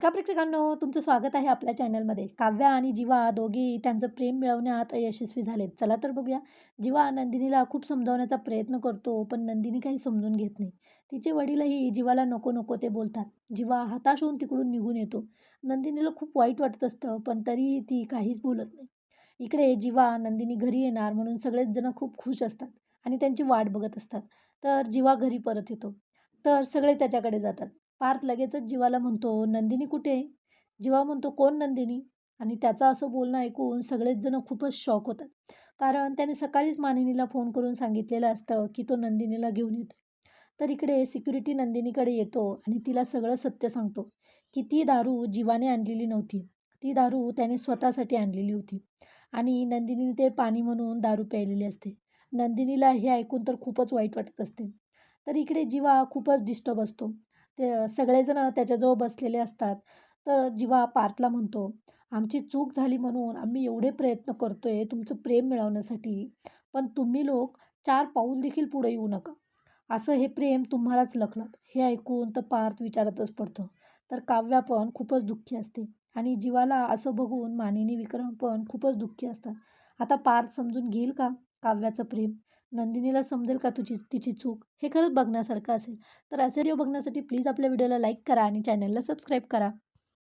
का प्रेक्षकांनो तुमचं स्वागत आहे आपल्या चॅनलमध्ये. काव्या आणि जीवा दोघी त्यांचं प्रेम मिळवण्यात यशस्वी झालेत. चला तर बघूया. जीवा नंदिनीला खूप समजावण्याचा प्रयत्न करतो पण नंदिनी काही समजून घेत नाही. तिचे वडीलही जीवाला नको नको ते बोलतात. जीवा हताश होऊन तिकडून निघून येतो. नंदिनीला खूप वाईट वाटत असतं पण तरीही ती काहीच बोलत नाही. इकडे जीवा नंदिनी घरी येणार म्हणून सगळेच जण खूप खुश असतात आणि त्यांची वाट बघत असतात. तर जीवा घरी परत येतो. तर सगळे त्याच्याकडे जातात. पार्थ लगेचच जीवाला म्हणतो नंदिनी कुठे आहे? जीवा म्हणतो कोण नंदिनी? आणि त्याचं असं बोलणं ऐकून सगळेच जण खूपच शॉक होतात. कारण त्याने सकाळीच मानिनीला फोन करून सांगितलेलं असतं की तो नंदिनीला घेऊन येतो तर इकडे सिक्युरिटी नंदिनीकडे येतो आणि तिला सगळं सत्य सांगतो की ती दारू जीवाने आणलेली नव्हती. ती दारू त्याने स्वतःसाठी आणलेली होती. आणि नंदिनीने ते पाणी म्हणून दारू प्यायलेली असते. नंदिनीला हे ऐकून तर खूपच वाईट वाटत असते. तर इकडे जीवा खूपच डिस्टर्ब असतो. ते सगळेजण त्याच्याजवळ बसलेले असतात. तर जीवा पार्थला म्हणतो आमची चूक झाली म्हणून आम्ही एवढे प्रयत्न करतो आहे तुमचं प्रेम मिळवण्यासाठी पण तुम्ही लोक चार पाऊल देखील पुढे येऊ नका. असं हे प्रेम तुम्हालाच लखलं हे ऐकून तर पार्थ विचारतच पडतं. तर काव्या पण खूपच दुःखी असते. आणि जीवाला असं बघून मानिनी विक्रम पण खूपच दुःखी असतात. आता पार्थ समजून घेईल का? काव्याचं प्रेम. नंदिनीला समजेल का तुझी तिची चूक? हे खरंच बघण्यासारखं असेल. तर असे व्हिडिओ बघण्यासाठी प्लीज आपल्या व्हिडिओला लाईक करा आणि चॅनलला सबस्क्राईब करा.